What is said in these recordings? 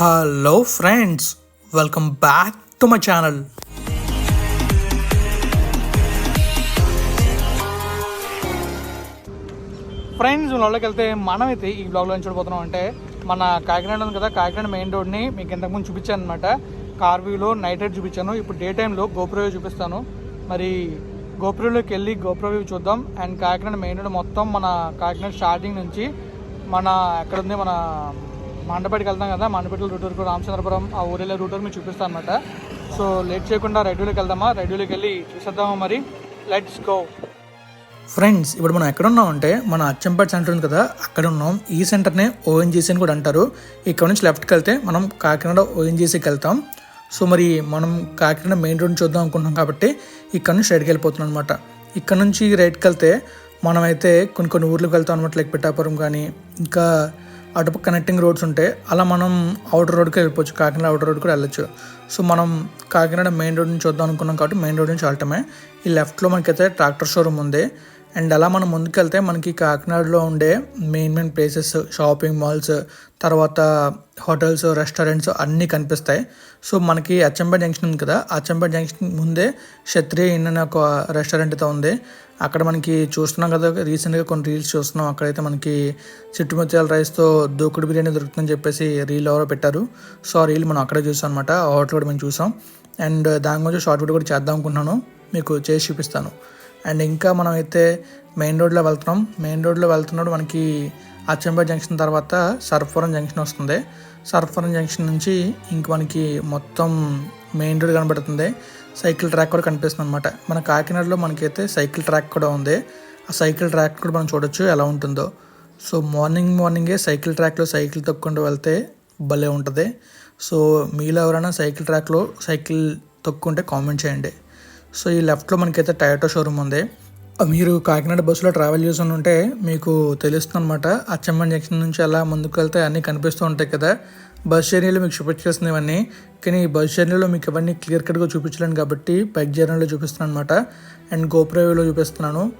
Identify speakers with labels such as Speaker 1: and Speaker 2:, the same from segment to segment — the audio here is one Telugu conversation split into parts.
Speaker 1: Hello friends welcome back to my channel ఫ్రెండ్స్లోకి వెళ్తే మనమైతే ఈ బ్లాగ్లో ఏం చూడబోతున్నాం అంటే మన కాకినాడ ఉంది కదా కాకినాడ మెయిన్ రోడ్ని మీకు ఇంతకుముందు చూపించాను అనమాట కార్ వ్యూలో నైట్ రైడ్ చూపించాను. ఇప్పుడు డే టైంలో గోపురవ్యూ చూపిస్తాను. మరి గోపురంలోకి వెళ్ళి గోపురవ్యూ చూద్దాం. అండ్ కాకినాడ మెయిన్ రోడ్ మొత్తం మన కాకినాడ స్టార్టింగ్ నుంచి మన ఎక్కడుంది మన మండపేటకి వెళ్తాం కదా మండపేట రూట్ వరకు రామచంద్రపురం ఆ ఊరిలో రూట్ వరకు మీకు చూపిస్తాను అనమాట సో లేట్ చేయకుండా రైడ్యూలోకి వెళ్దామా? రైడ్యూలోకి వెళ్ళి చూసేద్దామా మరి? లెట్స్ గో ఫ్రెండ్స్ ఇప్పుడు మనం ఎక్కడ ఉన్నామంటే మన అచ్చంపేట సెంటర్ ఉంది కదా అక్కడ ఉన్నాం. ఈ సెంటర్నే ఓఎన్జీసీ అని కూడా అంటారు. ఇక్కడ నుంచి లెఫ్ట్కి వెళ్తే మనం కాకినాడ ఓఎన్జీసీకి వెళ్తాం. సో మరి మనం కాకినాడ మెయిన్ రోడ్ చూద్దాం అనుకుంటున్నాం కాబట్టి ఇక్కడ నుంచి రైట్కి వెళ్ళిపోతున్నాం అనమాట ఇక్కడ నుంచి రైట్కి వెళ్తే మనమైతే కొన్ని కొన్ని ఊర్లకు వెళ్తాం అనమాట లైక్ పిఠాపురం కానీ ఇంకా అటుపక్క కనెక్టింగ్ రోడ్స్ ఉంటాయి అలా మనం అవుటర్ రోడ్కి వెళ్ళిపోవచ్చు. కాకినాడ అవుటర్ రోడ్ కూడా వెళ్ళొచ్చు. సో మనం కాకినాడ మెయిన్ రోడ్ నుంచి వద్దాం అనుకున్నాం కాబట్టి మెయిన్ రోడ్ నుంచి వెళ్ళటమే. ఈ లెఫ్ట్లో మనకైతే ట్రాక్టర్ షోరూమ్ ఉంది. అండ్ అలా మనం ముందుకెళ్తే మనకి కాకినాడలో ఉండే main main places shopping malls తర్వాత హోటల్స్ రెస్టారెంట్స్ అన్నీ కనిపిస్తాయి. సో మనకి అచ్చంపేట జంక్షన్ ఉంది కదా అచ్చంపేట జంక్షన్ ముందే క్షత్రియ ఇన్ అనే ఒక రెస్టారెంట్ అయితే ఉంది. అక్కడ మనకి చూస్తున్నాం కదా రీసెంట్గా కొన్ని రీల్స్ చూస్తున్నాం. అక్కడైతే మనకి చిట్టుముత్యాల రైస్తో దూకుడు బిర్యానీ దొరుకుతుందని చెప్పేసి రీల్ ఎవరో పెట్టారు. సో ఆ రీల్ మనం అక్కడే చూసాం అనమాట హోటల్ కూడా మేము చూసాం. అండ్ దాని గురించి షార్ట్ వీడియో కూడా చేద్దాం అనుకుంటున్నాను. మీకు చేసి చూపిస్తాను. అండ్ ఇంకా మనం అయితే మెయిన్ రోడ్లో వెళ్తున్నాం. మెయిన్ రోడ్లో వెళ్తున్నప్పుడు మనకి అచ్చంపేట జంక్షన్ తర్వాత సర్ఫవరం జంక్షన్ వస్తుంది. సర్ఫవరం జంక్షన్ నుంచి ఇంక మనకి మొత్తం మెయిన్ రోడ్ కనబడుతుంది. సైకిల్ ట్రాక్ కూడా కనిపిస్తుంది అనమాట మన కాకినాడలో మనకైతే సైకిల్ ట్రాక్ కూడా ఉంది. ఆ సైకిల్ ట్రాక్ కూడా మనం చూడొచ్చు ఎలా ఉంటుందో. సో మార్నింగ్ మార్నింగే సైకిల్ ట్రాక్లో సైకిల్ తొక్కుంటూ వెళ్తే భలే ఉంటుంది. సో మీలో ఎవరైనా సైకిల్ ట్రాక్లో సైకిల్ తొక్కుంటే కామెంట్ చేయండి. సో ఈ లెఫ్ట్లో మనకైతే టయోటో షోరూమ్ ఉంది. మీరు కాకినాడ బస్సులో ట్రావెల్ చేసి ఉంటే మీకు తెలుస్తుంది అనమాట అచ్చమ్మ జంక్షన్ నుంచి అలా ముందుకు వెళ్తే అన్నీ కనిపిస్తూ ఉంటాయి కదా. బస్ జర్నీలో మీకు చూపించేస్తుంది ఇవన్నీ కానీ ఈ బస్ జర్నీలో మీకు ఇవన్నీ క్లియర్ కట్గా చూపించలేను కాబట్టి బైక్ జర్నీలో చూపిస్తున్నాను అనమాట అండ్ గోప్రోవ్యూలో చూపిస్తున్నాను.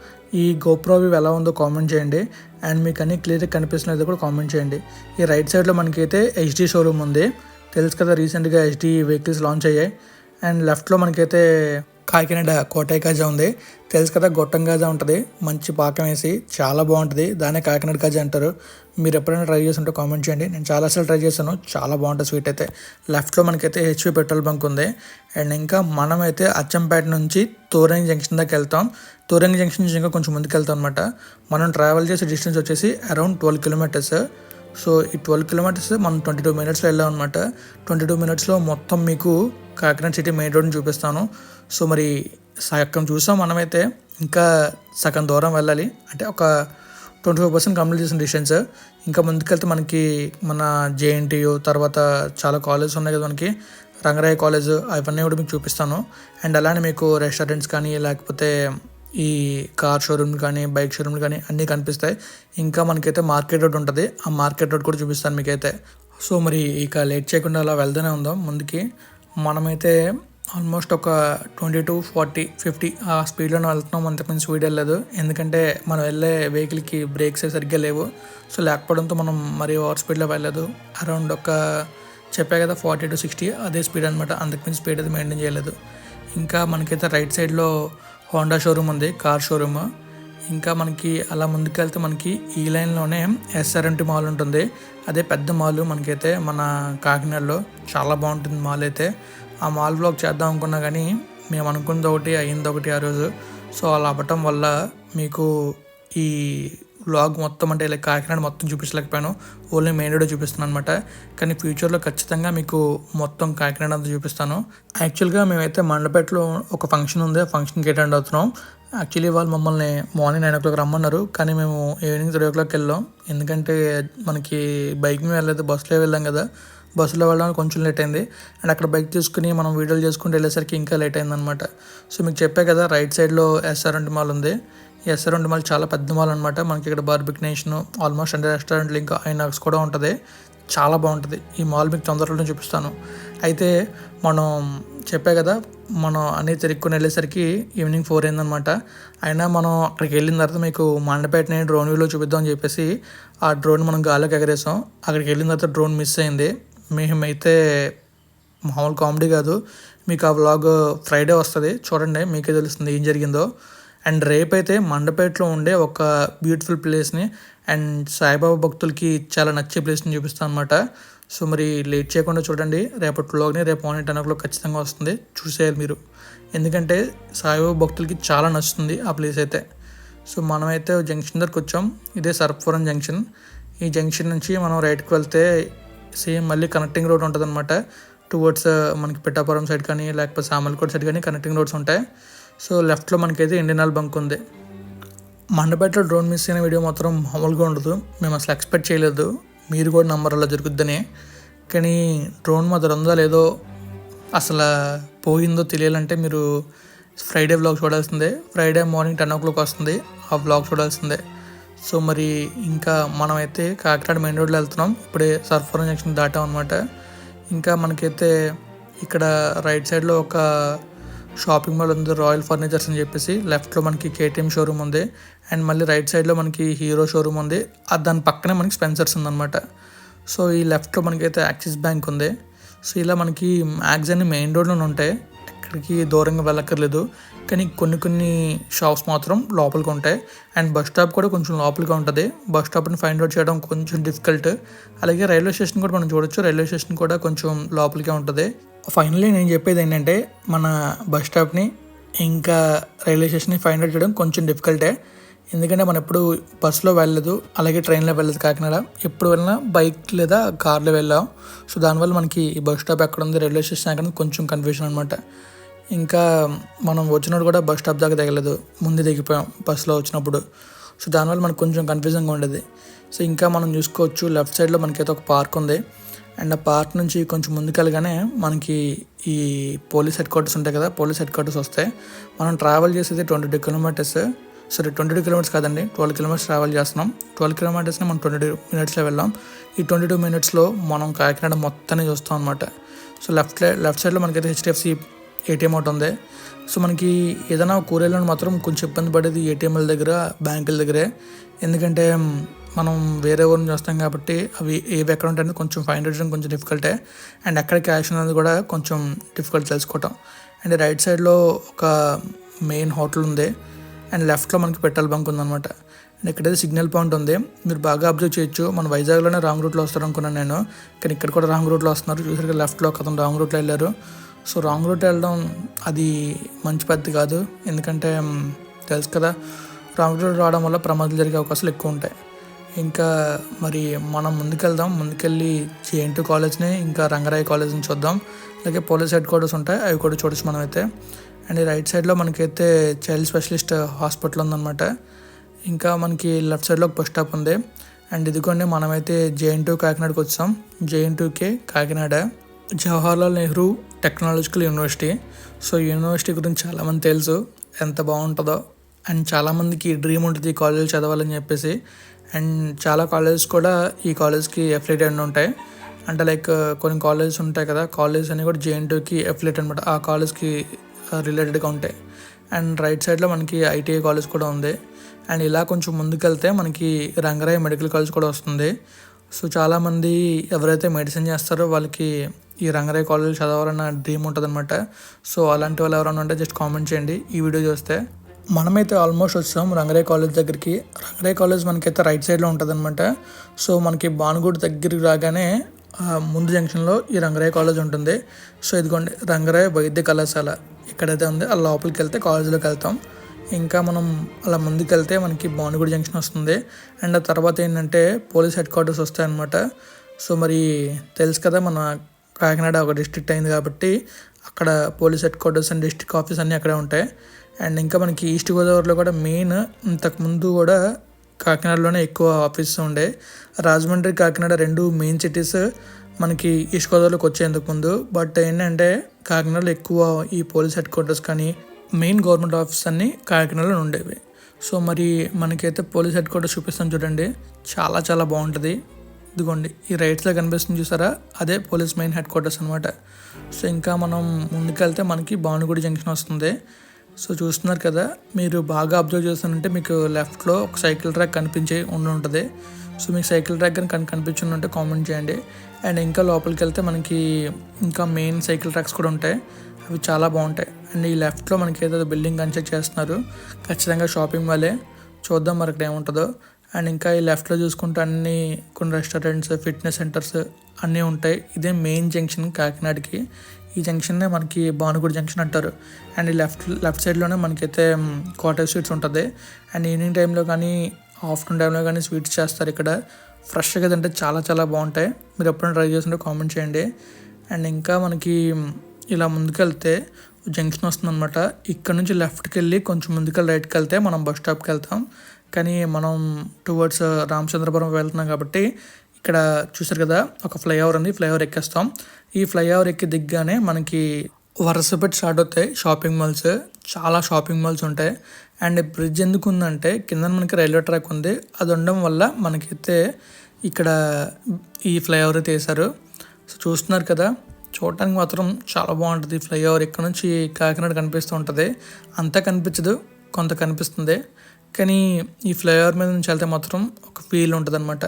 Speaker 1: ఈ గోప్రోవ్యూ ఎలా ఉందో కామెంట్ చేయండి. అండ్ మీకు అన్ని క్లియర్గా కనిపిస్తున్నది కూడా కామెంట్ చేయండి. ఈ రైట్ సైడ్లో మనకైతే హెచ్డి షోరూమ్ ఉంది. తెలుసు కదా రీసెంట్గా హెచ్డి వెహికల్స్ లాంచ్ అయ్యాయి. అండ్ లెఫ్ట్లో మనకైతే కాకినాడ కోటాయి కాజా ఉంది. తెలుసు కదా గొట్టం కాజా ఉంటుంది. మంచి పాకం వేసి చాలా బాగుంటుంది. దాన్ని కాకినాడ కాజా అంటారు. మీరు ఎప్పుడైనా ట్రై చేసి ఉంటే కామెంట్ చేయండి. నేను చాలాసార్లు ట్రై చేశాను. చాలా బాగుంటుంది స్వీట్ అయితే. లెఫ్ట్లో మనకైతే హెచ్పి పెట్రోల్ బంక్ ఉంది. అండ్ ఇంకా మనమైతే అచ్చంపేట నుంచి తోరంగి జంక్షన్ దాకా వెళ్తాం. తోరంగి జంక్షన్ నుంచి ఇంకా కొంచెం ముందుకు వెళ్తాం అనమాట మనం ట్రావెల్ చేసే డిస్టెన్స్ వచ్చేసి అరౌండ్ ట్వెల్వ్ కిలోమీటర్స్. సో ఈ ట్వెల్వ్ కిలోమీటర్స్ మనం ట్వంటీ టూ మినిట్స్లో వెళ్ళాం అనమాట ట్వంటీ టూ మినిట్స్లో మొత్తం మీకు కాకినాడ సిటీ మెయిన్ రోడ్ని చూపిస్తాను. సో మరి సగం చూసాం. మనమైతే ఇంకా సగం దూరం వెళ్ళాలి. అంటే ఒక ట్వంటీ ఫైవ్ పర్సెంట్ కంప్లీట్ చేసిన డిస్టెన్స్ ఇంకా ముందుకెళ్తే మనకి మన జేఎన్టీయు తర్వాత చాలా కాలేజెస్ ఉన్నాయి కదా మనకి. రంగరాయ కాలేజ్ అవన్నీ కూడా మీకు చూపిస్తాను. అండ్ అలానే మీకు రెస్టారెంట్స్ కానీ లేకపోతే ఈ కార్ షోరూమ్ కానీ బైక్ షోరూమ్ కానీ అన్నీ కనిపిస్తాయి. ఇంకా మనకైతే మార్కెట్ రోడ్ ఉంటుంది. ఆ మార్కెట్ రోడ్ కూడా చూపిస్తాను మీకైతే. సో మరి ఇక లేట్ చేయకుండా అలా వెళ్తూనే ఉందాం. ముందుకి మనమైతే ఆల్మోస్ట్ ఒక ట్వంటీ టు ఫార్టీ ఫిఫ్టీ ఆ స్పీడ్లోనే వెళ్తున్నాం. అంతకుమించి స్పీడ్ వెళ్ళలేదు. ఎందుకంటే మనం వెళ్ళే వెహికల్కి బ్రేక్స్ సరిగ్గా లేవు. సో లేకపోవడంతో మనం మరీ ఓవర్ స్పీడ్లో వెళ్ళలేదు. అరౌండ్ ఒక చెప్పా కదా ఫార్టీ టు సిక్స్టీ అదే స్పీడ్ అనమాట అంతకుమించి స్పీడ్ అయితే మెయింటైన్ చేయలేదు. ఇంకా మనకైతే రైట్ సైడ్లో హోండా షోరూమ్ ఉంది కార్ షోరూమ్. ఇంకా మనకి అలా ముందుకెళ్తే మనకి ఈ లైన్లోనే ఎస్ఆర్ఎంటీ మాల్ ఉంటుంది. అదే పెద్ద మాల్ మనకైతే మన కాకినాడలో. చాలా బాగుంటుంది మాల్ అయితే. ఆ మాల్ బ్లాక్ చేద్దాం అనుకున్నా కానీ మేము అనుకున్నది ఒకటి అయింది ఒకటి ఆ రోజు. సో అలా అవ్వటం వల్ల మీకు ఈ బ్లాగ్ మొత్తం అంటే ఇలా కాకినాడ మొత్తం చూపించలేకపోయాను. ఓన్లీ మెయిన్ రోడ్ చూపిస్తున్నాను అనమాట కానీ ఫ్యూచర్లో ఖచ్చితంగా మీకు మొత్తం కాకినాడ అంతా చూపిస్తాను. యాక్చువల్గా మేమైతే మండపేటలో ఒక ఫంక్షన్ ఉంది. ఆ ఫంక్షన్కి అటెండ్ అవుతున్నాం. యాక్చువల్లీ వాళ్ళు మమ్మల్ని మార్నింగ్ నైన్ ఓ క్లాక్ రమ్మన్నారు. కానీ మేము ఈవినింగ్ త్రీ ఓ క్లాక్ వెళ్ళాం. ఎందుకంటే మనకి బైక్ మీద వెళ్ళలేదు బస్సులో వెళ్ళాం కదా. బస్సులో వెళ్ళడానికి కొంచెం లేట్ అయింది. అండ్ అక్కడ బైక్ తీసుకుని మనం వీడియోలు చేసుకుంటూ వెళ్ళేసరికి ఇంకా లేట్ అయిందనమాట సో మీకు చెప్పే కదా రైట్ సైడ్లో ఎస్ఆర్ఎంట్ మాల్ ఉంది. ఎస్ఆర్ఎంట్ మాల్ చాలా పెద్ద మాల్ అనమాట మనకి ఇక్కడ బార్బిక్ నేషన్ ఆల్మోస్ట్ అంటే రెస్టారెంట్లు ఇంకా ఐనాక్స్ కూడా ఉంటుంది. చాలా బాగుంటుంది. ఈ మాల్ మీకు తొందరలో చూపిస్తాను. అయితే మనం చెప్పే కదా మనం అన్నీ తిరుక్కుని వెళ్ళేసరికి ఈవినింగ్ ఫోర్ అయిందనమాట అయినా మనం అక్కడికి వెళ్ళిన తర్వాత మీకు మండపేటని డ్రోన్ వ్యూలో చూపిద్దాం అని చెప్పేసి ఆ డ్రోన్ మనం గాల్లోకి ఎగరేసాం. అక్కడికి వెళ్ళిన తర్వాత డ్రోన్ మిస్ అయింది. మేమైతే మామూలు కామెడీ కాదు. మీకు ఆ వ్లాగ్ ఫ్రైడే వస్తుంది. చూడండి మీకే తెలుస్తుంది ఏం జరిగిందో. అండ్ రేపైతే మండపేటలో ఉండే ఒక బ్యూటిఫుల్ ప్లేస్ని అండ్ సాయిబాబా భక్తులకి చాలా నచ్చే ప్లేస్ని చూపిస్తాను అనమాట సో మరి లేట్ చేయకుండా చూడండి. రేపటి వ్లాగ్ని రేపు మార్నింగ్ టెన్ ఓ క్లాక్ ఖచ్చితంగా వస్తుంది. చూసేయాలి మీరు. ఎందుకంటే సాయిబాబా భక్తులకి చాలా నచ్చుతుంది ఆ ప్లేస్ అయితే. సో మనమైతే జంక్షన్ దగ్గరకు వచ్చాం. ఇదే సర్పవరం జంక్షన్. ఈ జంక్షన్ నుంచి మనం రైట్కి వెళ్తే సేమ్ మళ్ళీ కనెక్టింగ్ రోడ్ ఉంటుంది అనమాట టువర్డ్స్ మనకి పిఠాపురం సైడ్ కానీ లేకపోతే సామల్కోట్ సైడ్ కానీ కనెక్టింగ్ రోడ్స్ ఉంటాయి. సో లెఫ్ట్లో మనకైతే ఇండియన్ ఆల్ బంక్ ఉంది. మండపేటలో డ్రోన్ మిస్ అయిన వీడియో మాత్రం మామూలుగా ఉండదు. మేము అసలు ఎక్స్పెక్ట్ చేయలేదు. మీరు కూడా నంబర్ అలా జరుగుద్దని. కానీ డ్రోన్ మాత్రం ఉందో లేదో అసలు పోయిందో తెలియాలంటే మీరు ఫ్రైడే వ్లాగ్ చూడాల్సిందే. Friday morning ten o'clock వస్తుంది. ఆ వ్లాగ్ చూడాల్సిందే. సో మరి ఇంకా మనమైతే కాకినాడ మెయిన్ రోడ్లో వెళ్తున్నాం. ఇప్పుడే సర్ఫరం జంక్షన్ దాటాం అనమాట ఇంకా మనకైతే ఇక్కడ రైట్ సైడ్లో ఒక షాపింగ్ మాల్ ఉంది రాయల్ ఫర్నిచర్స్ అని చెప్పేసి. లెఫ్ట్లో మనకి కేటీఎం షోరూమ్ ఉంది. అండ్ మళ్ళీ రైట్ సైడ్లో మనకి హీరో షోరూమ్ ఉంది. దాని పక్కనే మనకి స్పెన్సర్స్ ఉందన్నమాట. సో ఈ లెఫ్ట్లో మనకైతే యాక్సిస్ బ్యాంక్ ఉంది. సో ఇలా మనకి మ్యాక్స్ అన్ని మెయిన్ రోడ్లోనే ఉంటాయి. ఎక్కడికి దూరంగా వెళ్ళక్కర్లేదు. కానీ కొన్ని కొన్ని షాప్స్ మాత్రం లోపలికి ఉంటాయి. అండ్ బస్ స్టాప్ కూడా కొంచెం లోపలిగా ఉంటుంది. బస్ స్టాప్ని ఫైండ్ అవుట్ చేయడం కొంచెం డిఫికల్ట్ అలాగే రైల్వే స్టేషన్ కూడా మనం చూడొచ్చు. రైల్వే స్టేషన్ కూడా కొంచెం లోపలికే ఉంటుంది. ఫైనల్లీ నేను చెప్పేది ఏంటంటే మన బస్ స్టాప్ని ఇంకా రైల్వే స్టేషన్ని ఫైండ్ అవుట్ చేయడం కొంచెం డిఫికల్టే ఎందుకంటే మనం ఎప్పుడు బస్సులో వెళ్ళలేదు అలాగే ట్రైన్లో వెళ్ళలేదు కాకినాడ. ఎప్పుడు వెళ్ళినా బైక్ లేదా కార్లో వెళ్ళాం. సో దానివల్ల మనకి బస్ స్టాప్ ఎక్కడ ఉంది రైల్వే స్టేషన్ ఎక్కడ కొంచెం కన్ఫ్యూషన్ అనమాట ఇంకా మనం వచ్చినప్పుడు కూడా బస్ స్టాప్ దాకా దిగలేదు ముందు దిగిపోయాం బస్సులో వచ్చినప్పుడు. సో దానివల్ల మనకు కొంచెం కన్ఫ్యూజన్గా ఉండేది. సో ఇంకా మనం చూసుకోవచ్చు లెఫ్ట్ సైడ్లో మనకైతే ఒక పార్క్ ఉంది. అండ్ ఆ పార్క్ నుంచి కొంచెం ముందుకెళ్ళగానే మనకి ఈ పోలీస్ హెడ్ క్వార్టర్స్ ఉంటాయి కదా పోలీస్ హెడ్ క్వార్టర్స్ వస్తాయి. మనం ట్రావెల్ చేసేది ట్వంటీ టూ కిలోమీటర్స్. సరే ట్వంటీ టూ కిలోమీటర్స్ కాదండి ట్వెల్వ్ కిలోమీటర్స్ ట్రావెల్ చేస్తున్నాం. ట్వెల్వ్ కిలోమీటర్స్ని మనం ట్వంటీ టూ మినిట్స్లో వెళ్ళాం. ఈ ట్వంటీ టూ మినిట్స్లో మనం కాకినాడ మొత్తాన్ని చూస్తాం అనమాట సో లెఫ్ట్ లెఫ్ట్ సైడ్లో మనకైతే హెచ్డిఎఫ్సి ఏటీఎం ఒకటి ఉంది. సో మనకి ఏదైనా కూరగాయలను మాత్రం కొంచెం ఇబ్బంది పడేది ఏటీఎంల దగ్గర బ్యాంకుల దగ్గరే. ఎందుకంటే మనం వేరే ఊరిని చూస్తాం కాబట్టి అవి ఏవి ఎక్కడ ఉంటాయని కొంచెం ఫైండ్ చేయడం కొంచెం డిఫికల్టే అండ్ ఎక్కడ క్యాష్ అనేది కూడా కొంచెం డిఫికల్ట్ తెలుసుకోవటం. అండ్ రైట్ సైడ్లో ఒక మెయిన్ హోటల్ ఉంది. అండ్ లెఫ్ట్లో మనకి పెట్రోల్ బంక్ ఉందన్నమాట. అండ్ ఇక్కడైతే సిగ్నల్ పాయింట్ ఉంది. మీరు బాగా అబ్జర్వ్ చేయొచ్చు. మన వైజాగ్లోనే రాంగ్ రూట్లో వస్తారు అనుకున్నాను నేను. కానీ ఇక్కడ కూడా రాంగ్ రూట్లో వస్తున్నారు. చూసరికి లెఫ్ట్లో అతను రాంగ్ రూట్లో వెళ్ళారు. సో రాంగ్ రూట్ వెళ్ళడం అది మంచి పద్ధతి కాదు. ఎందుకంటే తెలుసు కదా రాంగ్ రూట్ రావడం వల్ల ప్రమాదాలు జరిగే అవకాశాలు ఎక్కువ ఉంటాయి. ఇంకా మరి మనం ముందుకెళ్దాం. ముందుకెళ్ళి జేఎన్టీ కాలేజ్ని ఇంకా రంగరాయ కాలేజ్ని చూద్దాం. అలాగే పోలీస్ హెడ్ క్వార్టర్స్ ఉంటాయి. అవి కూడా చూడొచ్చు మనం అయితే అండ్ రైట్ సైడ్లో మనకైతే చైల్డ్ స్పెషలిస్ట్ హాస్పిటల్ ఉందన్నమాట. ఇంకా మనకి లెఫ్ట్ సైడ్లో ఒక బస్ స్టాప్ ఉంది. అండ్ ఇదిగోండి మనమైతే జేఎన్ టూ కాకినాడకి వచ్చాం. జేఎన్ టూకే Kakinada. Jawaharlal Nehru technological university. So university గురించి చాలామంది తెలుసు ఎంత బాగుంటుందో. అండ్ చాలామందికి డ్రీమ్ ఉంటుంది ఈ కాలేజ్ చదవాలని చెప్పేసి. అండ్ చాలా కాలేజెస్ కూడా ఈ కాలేజ్కి ఎఫిలేట్ అయిన ఉంటాయి. అంటే లైక్ కొన్ని కాలేజెస్ ఉంటాయి కదా కాలేజ్ అన్ని కూడా జేఎన్ టూకి ఎఫిలేట్ అనమాట ఆ కాలేజ్కి రిలేటెడ్గా ఉంటాయి. అండ్ రైట్ సైడ్లో మనకి ఐటీఐ కాలేజ్ కూడా ఉంది. అండ్ ఇలా కొంచెం ముందుకెళ్తే మనకి రంగరాయ మెడికల్ కాలేజ్ కూడా వస్తుంది. సో చాలామంది ఎవరైతే మెడిసిన్ చేస్తారో వాళ్ళకి ఈ రంగరాయ కాలేజ్ చదవాలన్న డ్రీమ్ ఉంటుంది అనమాట సో అలాంటి వాళ్ళు ఎవరైనా ఉంటే జస్ట్ కామెంట్ చేయండి. ఈ వీడియో చూస్తే మనమైతే ఆల్మోస్ట్ వచ్చాం రంగరాయ కాలేజ్ దగ్గరికి. రంగరాయ కాలేజ్ మనకైతే రైట్ సైడ్లో ఉంటుంది అనమాట సో మనకి బానుగూడ దగ్గరికి రాగానే ముందు జంక్షన్లో ఈ రంగరాయ కాలేజ్ ఉంటుంది. సో ఇదిగోండి రంగరాయ వైద్య కళాశాల ఎక్కడైతే ఉంది. ఆ లోపలికి వెళ్తే కాలేజీలోకి వెళ్తాం. ఇంకా మనం అలా ముందుకు వెళ్తే మనకి భానుగుడి జంక్షన్ వస్తుంది. అండ్ ఆ తర్వాత ఏంటంటే పోలీస్ హెడ్ క్వార్టర్స్ వస్తాయన్నమాట. సో మరి తెలుసు కదా మన కాకినాడ ఒక డిస్ట్రిక్ట్ అయింది కాబట్టి అక్కడ police headquarters and district office అన్నీ అక్కడే ఉంటాయి. అండ్ ఇంకా మనకి ఈస్ట్ గోదావరిలో కూడా మెయిన్ ఇంతకుముందు కూడా కాకినాడలోనే ఎక్కువ ఆఫీస్ ఉండే. రాజమండ్రి కాకినాడ రెండు మెయిన్ సిటీస్ మనకి ఈస్ట్ గోదావరిలోకి వచ్చేందుకు ముందు. బట్ ఏంటంటే కాకినాడలో ఎక్కువ ఈ పోలీస్ హెడ్ క్వార్టర్స్ కానీ మెయిన్ గవర్నమెంట్ ఆఫీస్ అన్నీ కాకినాడలో ఉండేవి. సో మరి మనకైతే పోలీస్ హెడ్ క్వార్టర్స్ చూపిస్తాను చూడండి. చాలా చాలా బాగుంటుంది. ఇదిగోండి ఈ రైట్స్లో కనిపిస్తుంది చూసారా? అదే పోలీస్ మెయిన్ హెడ్ క్వార్టర్స్ అనమాట సో ఇంకా మనం ముందుకెళ్తే మనకి భానుగుడి జంక్షన్ వస్తుంది. సో చూస్తున్నారు కదా మీరు బాగా అబ్జర్వ్ చేస్తానంటే మీకు లెఫ్ట్లో ఒక సైకిల్ ట్రాక్ కనిపించే ఉండి ఉంటుంది సో మీకు సైకిల్ ట్రాక్ కానీ కన్- కనిపించి ఉంటే కామెంట్ చేయండి. అండ్ ఇంకా లోపలికి వెళ్తే మనకి ఇంకా మెయిన్ సైకిల్ ట్రాక్స్ కూడా ఉంటాయి. అవి చాలా బాగుంటాయి. అండ్ ఈ లెఫ్ట్లో మనకి ఏదో బిల్డింగ్ కన్స్ట్రక్ట్ చేస్తున్నారు. ఖచ్చితంగా షాపింగ్ మాలే. చూద్దాం మరి అక్కడ ఏముంటుందో. అండ్ ఇంకా ఈ లెఫ్ట్లో చూసుకుంటే అన్ని కొన్ని రెస్టారెంట్స్ ఫిట్నెస్ సెంటర్స్ అన్నీ ఉంటాయి. ఇదే మెయిన్ జంక్షన్ కాకినాడకి. ఈ జంక్షన్నే మనకి భానుగుడి జంక్షన్ అంటారు. అండ్ ఈ లెఫ్ట్ లెఫ్ట్ సైడ్లోనే మనకైతే క్వార్టర్ స్వీట్స్ ఉంటుంది అండ్ ఈవినింగ్ టైంలో కానీ ఆఫ్టర్నూన్ టైంలో కానీ స్వీట్స్ చేస్తారు ఇక్కడ. ఫ్రెష్గా తింటే చాలా చాలా బాగుంటాయి. మీరు ఎప్పుడైనా ట్రై చేస్తుంటే కామెంట్ చేయండి. అండ్ ఇంకా మనకి ఇలా ముందుకెళ్తే జంక్షన్ వస్తుందన్నమాట. ఇక్కడ నుంచి లెఫ్ట్కి వెళ్ళి కొంచెం ముందుకెళ్ళి రైట్కి వెళ్తే మనం బస్ స్టాప్కి వెళ్తాం కానీ మనం టువర్డ్స్ uh, రామచంద్రపురం వెళ్తున్నాం కాబట్టి ఇక్కడ చూసారు కదా ఒక ఫ్లైఓవర్ ఉంది ఫ్లైఓవర్ ఎక్కేస్తాం. ఈ ఫ్లైఓవర్ ఎక్కి దిగ్గానే మనకి వరుస పెట్టి స్టార్ట్ అవుతాయి షాపింగ్ మాల్స్ చాలా షాపింగ్ మాల్స్ ఉంటాయి. అండ్ బ్రిడ్జ్ ఎందుకు ఉందంటే కింద మనకి రైల్వే ట్రాక్ ఉంది. అది ఉండడం వల్ల మనకైతే ఇక్కడ ఈ ఫ్లైఓవర్ అయితే వేశారు. సో చూస్తున్నారు కదా చూడటానికి మాత్రం చాలా బాగుంటుంది ఫ్లైఓవర్ ఇక్కడ నుంచి కాకినాడ కనిపిస్తూ ఉంటుంది. అంతా కనిపించదు కొంత కనిపిస్తుంది. కానీ ఈ ఫ్లైఓవర్ మీద నుంచి వెళ్తే మాత్రం ఒక ఫీల్ ఉంటుంది అనమాట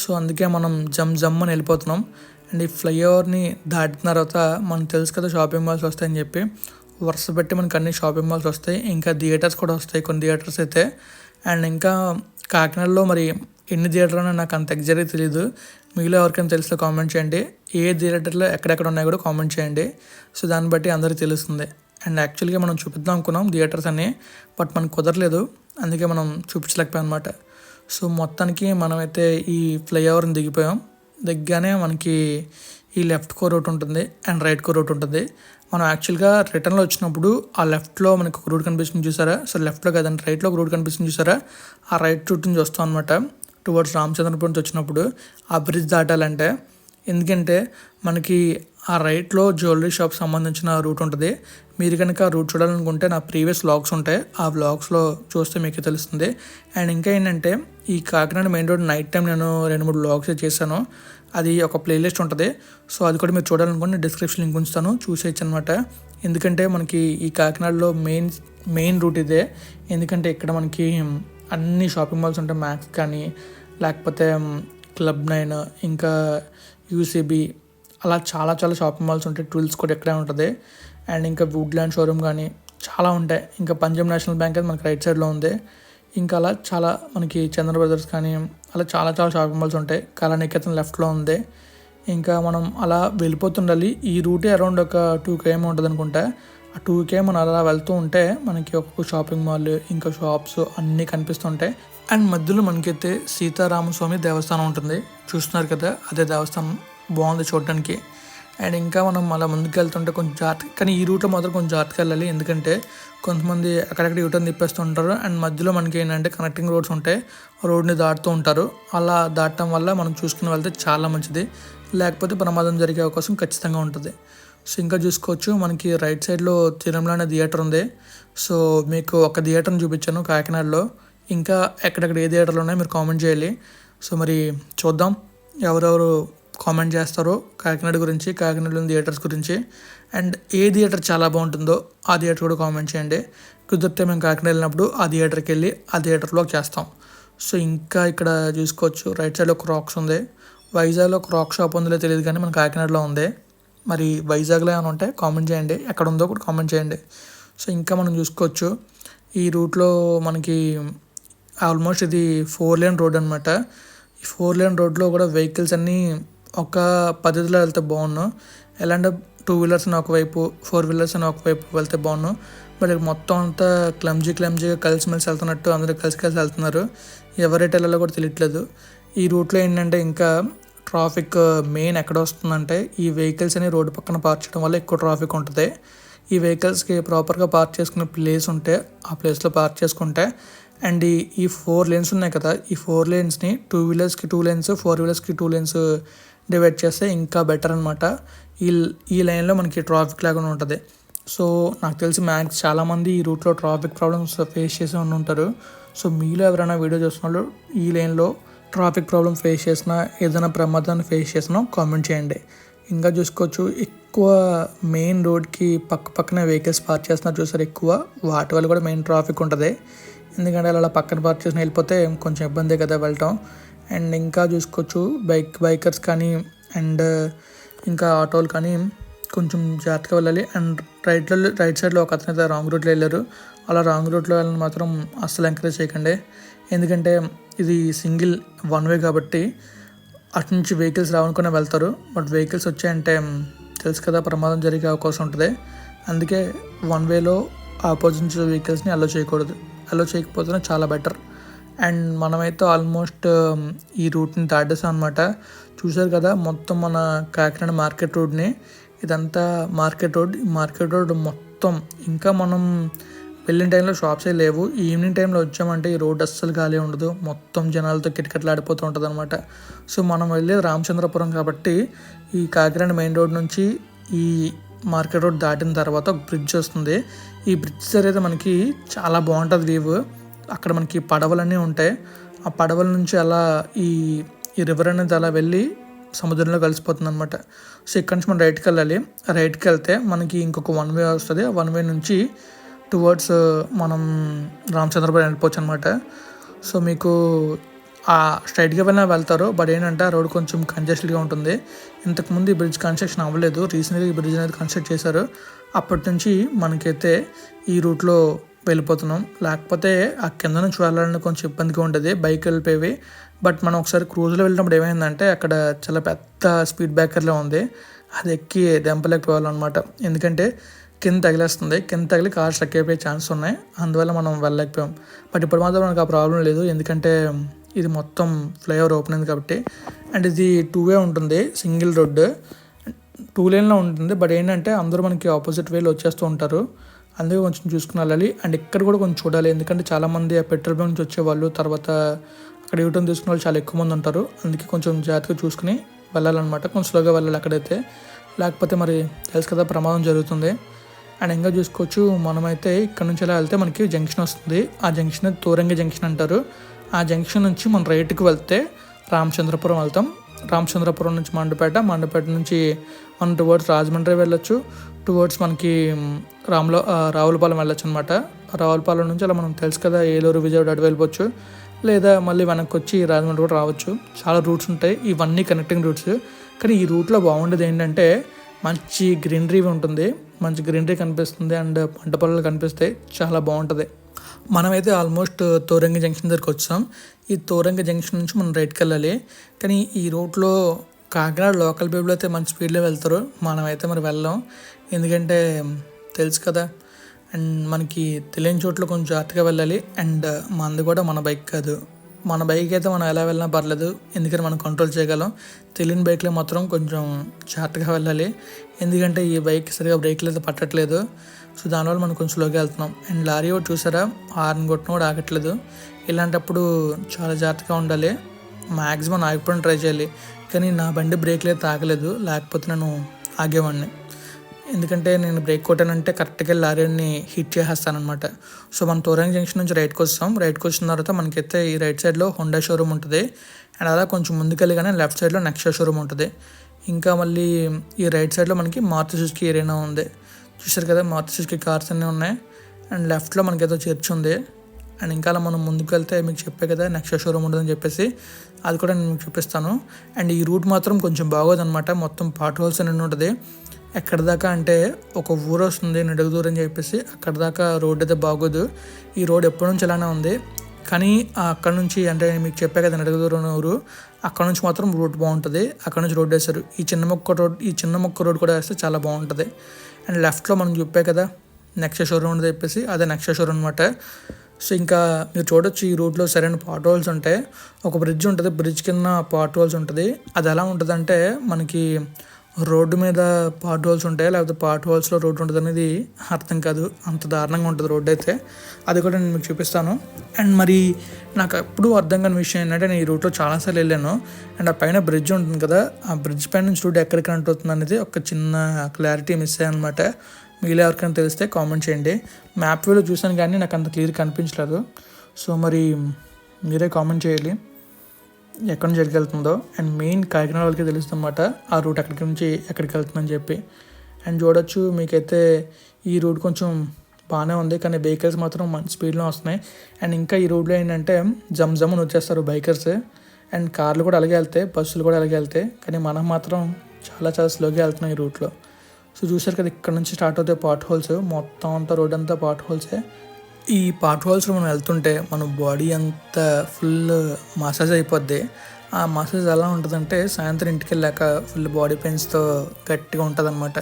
Speaker 1: సో అందుకే మనం జమ్ జమ్ అని వెళ్ళిపోతున్నాం. అండ్ ఈ ఫ్లైఓవర్ని దాటిన తర్వాత మనకు తెలుసు కదా షాపింగ్ మాల్స్ వస్తాయని చెప్పి వరుస పెట్టి మనకి అన్ని షాపింగ్ మాల్స్ వస్తాయి. ఇంకా థియేటర్స్ కూడా వస్తాయి కొన్ని థియేటర్స్ అయితే. అండ్ ఇంకా కాకినాడలో మరి ఎన్ని థియేటర్ అని నాకు అంత ఎగ్జాక్ట్గా తెలియదు మీలో ఎవరికైనా తెలిస్తే కామెంట్ చేయండి. ఏ థియేటర్లో ఎక్కడెక్కడ ఉన్నాయో కూడా కామెంట్ చేయండి. సో దాన్ని బట్టి అందరికీ తెలుస్తుంది. అండ్ యాక్చువల్గా మనం చూపిద్దాం అనుకున్నాం థియేటర్స్ అని బట్ మనకు కుదరలేదు. అందుకే మనం చూపించలేకపోయాం అనమాట సో మొత్తానికి మనమైతే ఈ ఫ్లైఓవర్ని దిగిపోయాం. దిగ్గానే మనకి ఈ లెఫ్ట్ కో రూట్ ఉంటుంది అండ్ రైట్ కో రూట్ ఉంటుంది. మనం యాక్చువల్గా రిటర్న్లో వచ్చినప్పుడు ఆ లెఫ్ట్లో మనకు ఒక రూట్ కనిపిస్తుంది చూసారా? సో లెఫ్ట్లో కదండి రైట్లో ఒక రూట్ కనిపిస్తుంది చూసారా? ఆ రైట్ రూట్ నుంచి వస్తాం అనమాట టువర్డ్స్ రామచంద్రపురం నుంచి వచ్చినప్పుడు ఆ బ్రిడ్జ్ దాటాలంటే. ఎందుకంటే మనకి ఆ రైట్లో జ్యువెలరీ షాప్ సంబంధించిన రూట్ ఉంటుంది. మీరు కనుక రూట్ చూడాలనుకుంటే నా ప్రీవియస్ వ్లాగ్స్ ఉంటాయి. ఆ వ్లాగ్స్లో చూస్తే మీకు తెలుస్తుంది. అండ్ ఇంకా ఏంటంటే ఈ Kakinada main road night time నేను రెండు మూడు వ్లాగ్స్ చేశాను. అది ఒక ప్లేలిస్ట్ ఉంటుంది. సో అది కూడా మీరు చూడాలనుకుంటే డిస్క్రిప్షన్ లింక్ ఉంచుతాను. చూసేయచ్చు అనమాట ఎందుకంటే మనకి ఈ కాకినాడలో మెయిన్ మెయిన్ రూట్ ఇదే. ఎందుకంటే ఇక్కడ మనకి అన్ని షాపింగ్ మాల్స్ ఉంటాయి. మ్యాక్స్ కానీ లేకపోతే క్లబ్ నైన్ ఇంకా యూసీబీ అలా చాలా చాలా షాపింగ్ మాల్స్ ఉంటాయి టూల్స్ కూడా ఎక్కడే ఉంటుంది. అండ్ ఇంకా వుడ్లాండ్ షోరూమ్ కానీ చాలా ఉంటాయి. ఇంకా పంజాబ్ నేషనల్ బ్యాంక్ అయితే మనకి రైట్ సైడ్లో ఉంది. ఇంకా అలా చాలా మనకి చంద్ర బ్రదర్స్ కానీ అలా చాలా చాలా షాపింగ్ మాల్స్ ఉంటాయి. కళానికేతన్ లెఫ్ట్లో ఉంది. ఇంకా మనం అలా వెళ్ళిపోతుండాలి. ఈ రూటే అరౌండ్ ఒక టూ కేఎం ఉంటుంది అనుకుంటా. ఆ టూ కేఎం మనం అలా వెళ్తూ ఉంటే మనకి ఒక్కొక్క షాపింగ్ మాల్ ఇంకా షాప్స్ అన్నీ కనిపిస్తుంటాయి అండ్ మధ్యలో మనకైతే సీతారామస్వామి దేవస్థానం ఉంటుంది. చూస్తున్నారు కదా అదే దేవస్థానం. బాగుంది చూడడానికి. అండ్ ఇంకా మనం అలా ముందుకు వెళ్తుంటే కొంచెం జాగ్రత్త కానీ ఈ రూట్లో మాత్రం కొంచెం జాగ్రత్తగా వెళ్ళాలి. ఎందుకంటే కొంతమంది అక్కడక్కడ యూటర్న్ తిప్పేస్తుంటారు. అండ్ మధ్యలో మనకి ఏంటంటే కనెక్టింగ్ రోడ్స్ ఉంటాయి రోడ్ని దాటుతూ ఉంటారు. అలా దాటడం వల్ల మనం చూసుకుని వెళ్తే చాలా మంచిది. లేకపోతే ప్రమాదం జరిగే అవకాశం ఖచ్చితంగా ఉంటుంది. సో ఇంకా చూసుకోవచ్చు. మనకి రైట్ సైడ్లో తిరుమల అనే థియేటర్ ఉంది. సో మీకు ఒక థియేటర్ని చూపించాను కాకినాడలో. ఇంకా ఎక్కడెక్కడ ఏ థియేటర్లు ఉన్నాయో మీరు కామెంట్ చేయాలి. సో మరి చూద్దాం. ఎవరెవరు కామెంట్ చేస్తారో కాకినాడ గురించి కాకినాడలోని థియేటర్స్ గురించి అండ్ ఏ థియేటర్ చాలా బాగుంటుందో ఆ థియేటర్ కూడా కామెంట్ చేయండి. కుదిరితే మేము కాకినాడ వెళ్ళినప్పుడు ఆ థియేటర్కి వెళ్ళి ఆ థియేటర్లో చేస్తాం. సో ఇంకా ఇక్కడ చూసుకోవచ్చు. రైట్ సైడ్లో క్రాక్స్ ఉంది. వైజాగ్లో క్రాక్ షాప్ ఉందో తెలియదు కానీ మన కాకినాడలో ఉంది. మరి వైజాగ్లో ఏమైనా ఉంటే కామెంట్ చేయండి. ఎక్కడ ఉందో కూడా కామెంట్ చేయండి. సో ఇంకా మనం చూసుకోవచ్చు. ఈ రూట్లో మనకి ఆల్మోస్ట్ ఇది ఫోర్ లేన్ రోడ్ అనమాట ఈ ఫోర్ లేన్ రోడ్లో కూడా వెహికల్స్ అన్నీ ఒక పద్ధతిలో వెళ్తే బాగున్నాం ఎలా అంటే టూ వీలర్స్ అని ఒకవైపు ఫోర్ వీలర్స్ అని ఒకవైపు వెళ్తే బాగున్నాం బట్ మొత్తం అంతా క్లమ్జీ క్లమ్జీగా కలిసిమెలిసి వెళ్తున్నట్టు అందరూ కలిసి కలిసి వెళ్తున్నారు. ఎవరైతే వెళ్ళాలో కూడా తెలియట్లేదు. ఈ రూట్లో ఏంటంటే ఇంకా ట్రాఫిక్ మెయిన్ ఎక్కడ వస్తుందంటే ఈ వెహికల్స్ అని రోడ్డు పక్కన పార్క్ చేయడం వల్ల ఎక్కువ ట్రాఫిక్ ఉంటుంది. ఈ వెహికల్స్కి ప్రాపర్గా పార్క్ చేసుకునే ప్లేస్ ఉంటే ఆ ప్లేస్లో పార్క్ చేసుకుంటే అండ్ ఈ ఈ ఫోర్ లేన్స్ ఉన్నాయి కదా ఈ ఫోర్ లేన్స్ని టూ వీలర్స్కి టూ లేన్స్ ఫోర్ వీలర్స్కి టూ లేన్స్ డివైడ్ చేస్తే ఇంకా బెటర్ అనమాట ఈ ఈ లైన్లో మనకి ట్రాఫిక్ లేకుండా ఉంటుంది. సో నాకు తెలిసి మ్యాక్స్ చాలామంది ఈ రూట్లో ట్రాఫిక్ ప్రాబ్లమ్స్ ఫేస్ చేసి ఉంటారు. సో మీలో ఎవరైనా వీడియో చూస్తున్నారు ఈ లైన్లో ట్రాఫిక్ ప్రాబ్లం ఫేస్ చేసినా ఏదైనా ప్రమాదాన్ని ఫేస్ చేసినా కామెంట్ చేయండి. ఇంకా చూసుకోవచ్చు ఎక్కువ మెయిన్ రోడ్కి పక్క పక్కనే వెహికల్స్ పార్క్ చేస్తున్నారు చూసారు ఎక్కువ. వాటి వల్ల కూడా మెయిన్ ట్రాఫిక్ ఉంటుంది. ఎందుకంటే అలా పక్కన పార్క్ చేసిన వెళ్ళిపోతే కొంచెం ఇబ్బందే కదా వెళ్ళటం. అండ్ ఇంకా చూసుకోవచ్చు. బైక్ బైకర్స్ కానీ అండ్ ఇంకా ఆటోలు కానీ కొంచెం జాగ్రత్తగా వెళ్ళాలి. అండ్ రైట్లో రైట్ సైడ్లో ఒక అతను అయితే రాంగ్ రూట్లో వెళ్ళారు. అలా రాంగ్ రూట్లో వెళ్ళని మాత్రం అస్సలు ఎంకరేజ్ చేయకండి. ఎందుకంటే ఇది సింగిల్ వన్ వే కాబట్టి అటు నుంచి వెహికల్స్ రావనుకునే వెళ్తారు. బట్ వెహికల్స్ వచ్చాయంటే తెలుసు కదా ప్రమాదం జరిగే అవకాశం ఉంటుంది. అందుకే వన్ వేలో ఆపోజిట్ వెహికల్స్ని అలో చేయకూడదు. అలో చేయకపోతేనే చాలా బెటర్. అండ్ మనమైతే ఆల్మోస్ట్ ఈ రూట్ని దాటేసాం అనమాట చూసారు కదా మొత్తం మన కాకినాడ మార్కెట్ రోడ్ని. ఇదంతా మార్కెట్ రోడ్. ఈ మార్కెట్ రోడ్ మొత్తం ఇంకా మనం వెళ్ళిన టైంలో షాప్స్ ఏ లేవు. ఈవినింగ్ టైంలో వచ్చామంటే ఈ రోడ్ అస్సలు ఖాళీ ఉండదు. మొత్తం జనాలతో కిటకిటలాడిపోతూ ఉంటుంది అనమాట సో మనం వెళ్ళేది రామచంద్రపురం కాబట్టి ఈ కాకినాడ మెయిన్ రోడ్ నుంచి ఈ మార్కెట్ రోడ్ దాటిన తర్వాత ఒక బ్రిడ్జ్ వస్తుంది. ఈ బ్రిడ్జ్ దగ్గర మనకి చాలా బాగుంటుంది వ్యూ. అక్కడ మనకి పడవలన్నీ ఉంటాయి. ఆ పడవల నుంచి అలా ఈ ఈ రివర్ అనేది అలా వెళ్ళి సముద్రంలో కలిసిపోతుంది అనమాట సో ఇక్కడ నుంచి మనం రైట్కి వెళ్ళాలి. రైట్కి వెళ్తే మనకి ఇంకొక వన్ వే వస్తుంది. వన్ వే నుంచి టువర్డ్స్ uh, మనం రామచంద్రపురం వెళ్ళిపోవచ్చు అనమాట సో మీకు ఆ స్ట్రైట్గా వెళ్ళినా వెళ్తారు. బట్ ఏంటంటే ఆ రోడ్ కొంచెం కంజెస్టెడ్గా ఉంటుంది. ఇంతకుముందు ఈ బ్రిడ్జ్ కన్స్ట్రక్షన్ అవ్వలేదు. రీసెంట్గా ఈ బ్రిడ్జ్ అనేది కన్స్ట్రక్ట్ చేశారు. అప్పటి నుంచి మనకైతే ఈ రూట్లో వెళ్ళిపోతున్నాం. లేకపోతే ఆ కింద నుంచి వెళ్ళాలని కొంచెం ఇబ్బందిగా ఉంటుంది బైక్ వెళ్ళిపోయేవి. బట్ మనం ఒకసారి క్రూజ్లో వెళ్ళినప్పుడు ఏమైందంటే అక్కడ చాలా పెద్ద స్పీడ్ బ్రేకర్లో ఉంది. అది ఎక్కి దెంపలేకపోవాలన్నమాట ఎందుకంటే కింద తగిలేస్తుంది. కింద తగిలి కార్ స్ట్రక్ అయిపోయే ఛాన్స్ ఉన్నాయి. అందువల్ల మనం వెళ్ళలేకపోయాం. బట్ ఇప్పుడు మాత్రం మనకు ఆ ప్రాబ్లం లేదు. ఎందుకంటే ఇది మొత్తం ఫ్లైఓవర్ ఓపెన్ అయింది కాబట్టి. అండ్ ఇది టూ వే ఉంటుంది. Single road. టూ లేన్లో ఉంటుంది. బట్ ఏంటంటే అందరూ మనకి ఆపోజిట్ వేలో వచ్చేస్తూ ఉంటారు. అందుకే కొంచెం చూసుకుని వెళ్ళాలి అండ్ ఇక్కడ కూడా కొంచెం చూడాలి. ఎందుకంటే చాలామంది ఆ పెట్రోల్ బంక్ నుంచి వచ్చేవాళ్ళు తర్వాత అక్కడ యూటర్న్ తీసుకున్న వాళ్ళు చాలా ఎక్కువ మంది ఉంటారు. అందుకే కొంచెం జాగ్రత్తగా చూసుకుని వెళ్ళాలన్నమాట. కొంచెం స్లోగా వెళ్ళాలి అక్కడైతే. లేకపోతే మరి తెలుసు కదా ప్రమాదం జరుగుతుంది. అండ్ ఇంకా చూసుకోవచ్చు మనమైతే ఇక్కడ నుంచి ఇలా వెళ్తే మనకి జంక్షన్ వస్తుంది. ఆ జంక్షన్ తోరంగి జంక్షన్ అంటారు. ఆ జంక్షన్ నుంచి మనం రైట్కి వెళ్తే రామచంద్రపురం వెళ్తాం. రామచంద్రపురం నుంచి మండపేట. మండపేట నుంచి మనం టువర్డ్స్ రాజమండ్రి వెళ్ళొచ్చు. టువర్డ్స్ మనకి మ్, రావులపాలెం వెళ్ళొచ్చు అనమాట రావులపాలెం నుంచి అలా మనం తెలుసు కదా ఏలూరు విజయవాడ అటు వెళ్ళిపోవచ్చు. లేదా మళ్ళీ వెనక్కి వచ్చి రాజమండ్రి కూడా రావచ్చు. చాలా రూట్స్ ఉంటాయి. ఇవన్నీ కనెక్టింగ్ రూట్స్ కానీ ఈ రూట్లో బాగుండేది ఏంటంటే మంచి గ్రీనరీ ఉంటుంది. మంచి గ్రీనరీ కనిపిస్తుంది అండ్ పంట పొలాలు కనిపిస్తాయి చాలా బాగుంటుంది. మనమైతే ఆల్మోస్ట్ తోరంగి జంక్షన్ దగ్గరికి వచ్చాం. ఈ తోరంగి జంక్షన్ నుంచి మనం రైట్కి వెళ్ళాలి. కానీ ఈ రూట్లో కాకినాడ లోకల్ బేబులు అయితే మంచి స్పీడ్లో వెళ్తారు. మనమైతే మరి వెళ్ళాం. ఎందుకంటే తెలుసు కదా అండ్ మనకి తెలియని చోట్ల కొంచెం జాగ్రత్తగా వెళ్ళాలి. అండ్ మనది కూడా మన బైక్ కాదు. మన బైక్ అయితే మనం ఎలా వెళ్ళినా పర్లేదు ఎందుకంటే మనం కంట్రోల్ చేయగలం. తెలియని బైక్లో మాత్రం కొంచెం జాగ్రత్తగా వెళ్ళాలి. ఎందుకంటే ఈ బైక్ సరిగా బ్రేక్లు అయితే పట్టట్లేదు. సో దానివల్ల మనం కొంచెం స్లోగా వెళ్తున్నాం. అండ్ లారీ ఒకటి చూసారా హార్న్ కొట్టిన కూడా ఆగట్లేదు. ఇలాంటప్పుడు చాలా జాగ్రత్తగా ఉండాలి. మ్యాక్సిమం ఆగిపోవడం ట్రై చేయాలి. కానీ నా బండి బ్రేక్లు అయితే ఆగలేదు లేకపోతే నేను ఆగేవాడిని. ఎందుకంటే నేను బ్రేక్ కొట్టానంటే కరెక్ట్గా లారీని హిట్ చేసేస్తానమాట సో మనం తోరంగి జంక్షన్ నుంచి రైట్కి వస్తాం. రైట్కి వచ్చిన తర్వాత మనకైతే ఈ రైట్ సైడ్లో హోండా షోరూమ్ ఉంటుంది. అండ్ అలా కొంచెం ముందుకెళ్ళగానే లెఫ్ట్ సైడ్లో నెక్స్ట్ షోరూమ్ ఉంటుంది. ఇంకా మళ్ళీ ఈ రైట్ సైడ్లో మనకి మారుతి సుజుకి ఏరియా ఉంది. చూసారు కదా మారుతి సుజుకి కార్స్ అన్నీ ఉన్నాయి. అండ్ లెఫ్ట్లో మనకి ఏదో చర్చ్ ఉంది. అండ్ ఇంకా అలా మనం ముందుకు వెళ్తే మీకు చెప్పే కదా నెక్స్ట్ షోరూమ్ ఉంటుందని చెప్పేసి అది కూడా నేను మీకు చూపిస్తాను అండ్ ఈ రూట్ మాత్రం కొంచెం బాగోదన్నమాట. మొత్తం పాట్ హోల్స్ అని ఉంటుంది. ఎక్కడి దాకా అంటే ఒక ఊరు వస్తుంది నడుగు దూరం చెప్పేసి అక్కడ దాకా రోడ్ అయితే బాగోదు. ఈ రోడ్ ఎప్పటి నుంచి ఇలానే ఉంది? కానీ అక్కడ నుంచి అంటే మీకు చెప్పే కదా నడుగు దూరం ఊరు అక్కడ నుంచి మాత్రం రోడ్ బాగుంటుంది. అక్కడ నుంచి రోడ్ వేస్తారు ఈ చిన్న మొక్క రోడ్ ఈ చిన్న మొక్క రోడ్ కూడా వేస్తే చాలా బాగుంటుంది. అండ్ లెఫ్ట్లో మనం చెప్పే కదా నెక్స్ట్ షోరూమ్ ఉంది చెప్పేసి అదే నెక్స్ట్ షోరూమ్ అనమాట సో ఇంకా మీరు చూడొచ్చు ఈ రూట్లో సరైన పాట్ హోల్స్ ఉంటాయి. ఒక బ్రిడ్జ్ ఉంటుంది. బ్రిడ్జ్ కింద పాట్ హోల్స్ ఉంటుంది. అది ఎలా ఉంటుంది అంటే మనకి రోడ్డు మీద పాట్ హోల్స్ ఉంటాయి? లేకపోతే పాట్ హోల్స్లో రోడ్డు ఉంటుంది అనేది అర్థం కాదు. అంత దారుణంగా ఉంటుంది రోడ్డు అయితే. అది కూడా నేను మీకు చూపిస్తాను. అండ్ మరి నాకు ఎప్పుడూ అర్థం కాని విషయం ఏంటంటే నేను ఈ రూట్లో చాలాసార్లు వెళ్ళాను. అండ్ ఆ పైన బ్రిడ్జ్ ఉంటుంది కదా ఆ బ్రిడ్జ్ పైన నుంచి రోడ్డు ఎక్కడ కనెక్ట్ అవుతుంది అనేది ఒక చిన్న క్లారిటీ మిస్ అయ్యానమాట మీరు ఎవరికైనా తెలిస్తే కామెంట్ చేయండి. మ్యాప్ వ్యూలో చూసాను కానీ నాకు అంత క్లియర్ కనిపించలేదు. సో మరి మీరే కామెంట్ చేయాలి. ఎక్కడి నుంచి ఎక్కడికి వెళ్తుందో అండ్ మెయిన్ కాకినాడ వాళ్ళకి తెలుస్తుందన్నమాట. ఆ రూట్ ఎక్కడికి నుంచి ఎక్కడికి వెళ్తుందని చెప్పి. అండ్ చూడొచ్చు మీకైతే ఈ రూట్ కొంచెం బాగానే ఉంది కానీ వెహికల్స్ మాత్రం మంచి స్పీడ్లో వస్తున్నాయి. అండ్ ఇంకా ఈ రోడ్లో ఏంటంటే జమ్ జమ్ అని వచ్చేస్తారు బైకర్స్. అండ్ కార్లు కూడా అలాగే వెళ్తాయి బస్సులు కూడా అలాగే వెళ్తాయి కానీ మనం మాత్రం చాలా చాలా స్లోగా వెళ్తున్నాం ఈ రూట్లో. సో చూసారు కదా ఇక్కడ నుంచి స్టార్ట్ అవుతాయి పాట్ హోల్స్. మొత్తం అంతా రోడ్ అంతా పాట్ హోల్సే. ఈ పాట్ హోల్స్లో మనం వెళ్తుంటే మన బాడీ అంతా ఫుల్ మసాజ్ అయిపోద్ది. ఆ మసాజ్ ఎలా ఉంటుందంటే సాయంత్రం ఇంటికి వెళ్ళాక ఫుల్ బాడీ పెయిన్స్తో గట్టిగా ఉంటుంది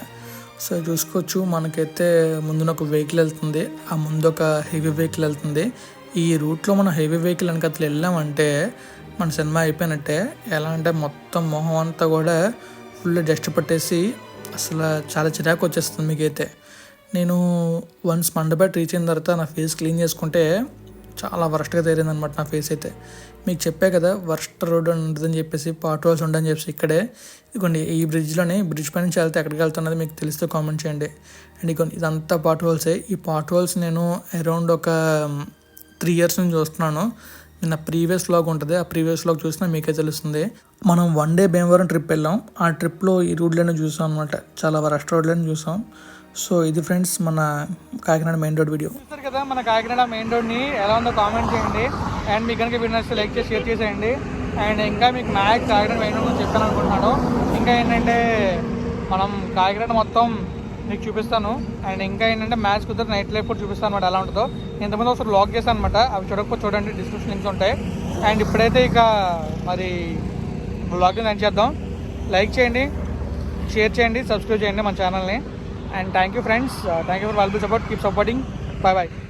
Speaker 1: సో చూసుకోవచ్చు మనకైతే ముందున ఒక వెహికల్ వెళ్తుంది ఆ ముందు ఒక హెవీ వెహికల్ వెళ్తుంది. ఈ రూట్లో మనం హెవీ వెహికల్ వెనక అట్లా వెళ్ళామంటే మన సినిమా అయిపోయినట్టే. ఎలా అంటే మొత్తం మొహం అంతా కూడా ఫుల్ డస్ట్ పట్టేసి అసలు చాలా చిరాకు వచ్చేస్తుంది మీకైతే. నేను వన్స్ మండపేట రీచ్ అయిన తర్వాత నా ఫేస్ క్లీన్ చేసుకుంటే చాలా వరస్ట్గా తయారైంది అనమాట నా ఫేస్ అయితే. మీకు చెప్పే కదా వర్స్ట్ రోడ్ ఉంటుందని చెప్పేసి పాట్ హోల్స్ ఉండని చెప్పేసి ఇక్కడే. ఇదిగోండి ఈ బ్రిడ్జ్లోనే బ్రిడ్జ్ పై నుంచి వెళ్తే ఎక్కడికి వెళ్తున్నది మీకు తెలిస్తే కామెంట్ చేయండి. అండ్ ఇదిగోండి ఇదంతా పాట్ హోల్సే. ఈ పాట్ హోల్స్ నేను అరౌండ్ ఒక త్రీ ఇయర్స్ నుంచి చూస్తున్నాను. నిన్న ప్రీవియస్ వ్లాగ్ ఉంటుంది ఆ ప్రీవియస్ వ్లాగ్ చూసినా మీకే తెలుస్తుంది. మనం వన్ డే భీమవరం ట్రిప్ వెళ్ళాం. ఆ ట్రిప్లో ఈ రోడ్లోనే చూసాం అనమాట చాలా వరస్ట్ రోడ్లను చూసాం. సో ఇది ఫ్రెండ్స్ మన కాకినాడ మెయిన్ రోడ్ వీడియో. చూస్తారు కదా మన కాకినాడ మెయిన్ రోడ్ని ఎలా ఉందో కామెంట్ చేయండి. అండ్ మీకు కనుక వీడియో నచ్చితే లైక్ చేసి షేర్ చేసేయండి. అండ్ ఇంకా మీకు మ్యాచ్ కాకినాడ మెయిన్ రోడ్ చెప్తాను అనుకుంటున్నాను ఇంకా ఏంటంటే మనం కాకినాడ మొత్తం మీకు చూపిస్తాను. అండ్ ఇంకా ఏంటంటే మ్యాచ్ కుదిరి నైట్ లైఫ్ కూడా చూపిస్తాను అనమాట ఎలా ఉంటుందో. ఇంతకుముందు ఒకసారి లాక్ చేశాను అనమాట అవి చూడకపోతే చూడండి డిస్క్రిప్షన్ లింక్స్ ఉంటాయి. అండ్ ఇప్పుడైతే ఇక మరి బ్లాగ్ని ఎండ్ చేద్దాం. లైక్ చేయండి షేర్ చేయండి సబ్స్క్రైబ్ చేయండి మన ఛానల్ని and thank you friends. Uh, thank you for valuable support. Keep supporting. Bye bye